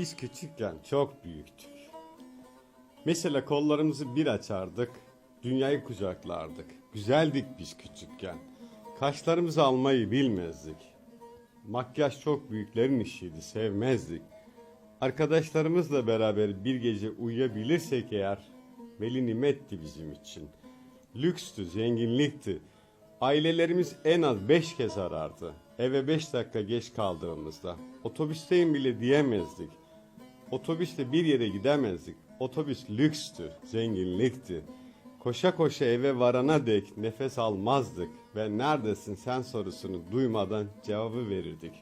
Biz küçükken çok büyüktük. Mesela kollarımızı bir açardık, dünyayı kucaklardık. Güzeldik biz küçükken. Kaşlarımızı almayı bilmezdik. Makyaj çok büyüklerin işiydi, sevmezdik. Arkadaşlarımızla beraber bir gece uyuyabilirsek eğer, veli nimetti bizim için. Lükstü, zenginlikti. Ailelerimiz en az beş kez arardı. Eve beş dakika geç kaldığımızda. Otobüsteyim bile diyemezdik. Otobüste bir yere gidemezdik. Otobüs lükstü, zenginlikti. Koşa koşa eve varana dek nefes almazdık ve neredesin sen sorusunu duymadan cevabı verirdik.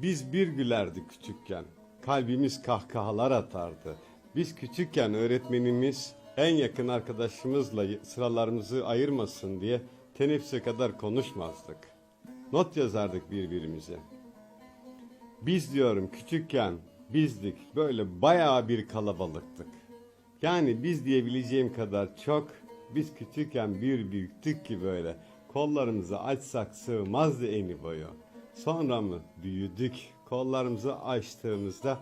Biz bir gülerdik küçükken. Kalbimiz kahkahalar atardı. Biz küçükken öğretmenimiz en yakın arkadaşımızla sıralarımızı ayırmasın diye teneffüse kadar konuşmazdık. Not yazardık birbirimize. Biz diyorum küçükken bizdik böyle bayağı bir kalabalıktık. Yani biz diyebileceğim kadar çok biz küçükken bir büyüktük ki böyle kollarımızı açsak sığmazdı eni boyu. Sonra mı büyüdük kollarımızı açtığımızda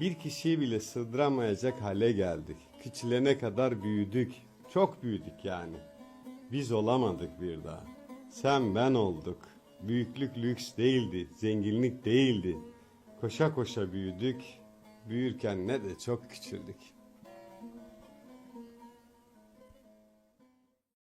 bir kişiyi bile sığdıramayacak hale geldik. Küçülene kadar büyüdük. Çok büyüdük yani. Biz olamadık bir daha. Sen ben olduk. Büyüklük lüks değildi, zenginlik değildi. Koşa koşa büyüdük. Büyürken ne de çok küçüldük.